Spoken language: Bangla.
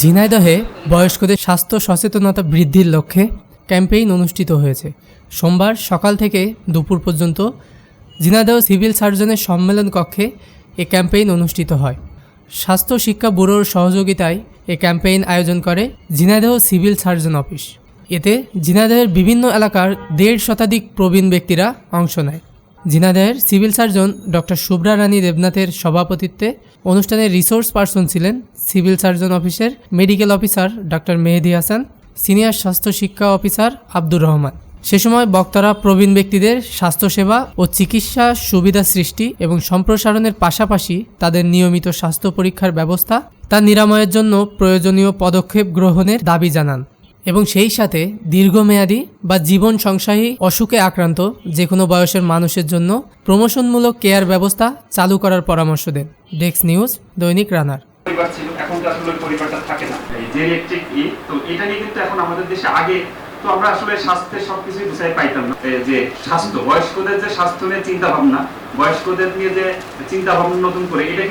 ঝিনাইদহে বয়স্কদের স্বাস্থ্য সচেতনতা বৃদ্ধির লক্ষ্যে ক্যাম্পেইন অনুষ্ঠিত হয়েছে। সোমবার সকাল থেকে দুপুর পর্যন্ত ঝিনাইদহ সিভিল সার্জনের সম্মেলন কক্ষে এ ক্যাম্পেইন অনুষ্ঠিত হয়। স্বাস্থ্য শিক্ষা ব্যুরোর সহযোগিতায় এ ক্যাম্পেইন আয়োজন করে ঝিনাইদহ সিভিল সার্জন অফিস। এতে ঝিনাইদহের বিভিন্ন এলাকার দেড় শতাধিক প্রবীণ ব্যক্তিরা অংশ নেয়। ঝিনাইদহের civil surgeon doctor Shubhra Rani দেবনাথের সভাপতিত্বে অনুষ্ঠানে রিসোর্স পার্সন ছিলেন সিভিল সার্জন অফিসের medical officer doctor Mehedi Hasan, senior স্বাস্থ্য শিক্ষা অফিসার আব্দুর রহমান। সে সময় বক্তারা প্রবীণ ব্যক্তিদের স্বাস্থ্যসেবা ও চিকিৎসা সুবিধা সৃষ্টি এবং সম্প্রসারণের পাশাপাশি তাদের নিয়মিত স্বাস্থ্য পরীক্ষার ব্যবস্থা তা নিরাময়ের জন্য প্রয়োজনীয় পদক্ষেপ গ্রহণের দাবি জানান। এবং সেই সাথে দীর্ঘমেয়াদী বা জীবন সংশাহী অসুখে আক্রান্ত যে কোনো বয়সের মানুষের জন্য প্রমোশনমূলক কেয়ার ব্যবস্থা চালু করার পরামর্শ দেন। ডেক্স নিউজ, দৈনিক রানার। এখন তো আমরা আসলে স্বাস্থ্যের বুঝাই পাইতাম না। যে স্বাস্থ্য, বয়স্কদের যে স্বাস্থ্য নিয়ে চিন্তা ভাবনা বয়স্কদের নিয়ে যে চিন্তা ভাবনা নতুন করে, এটা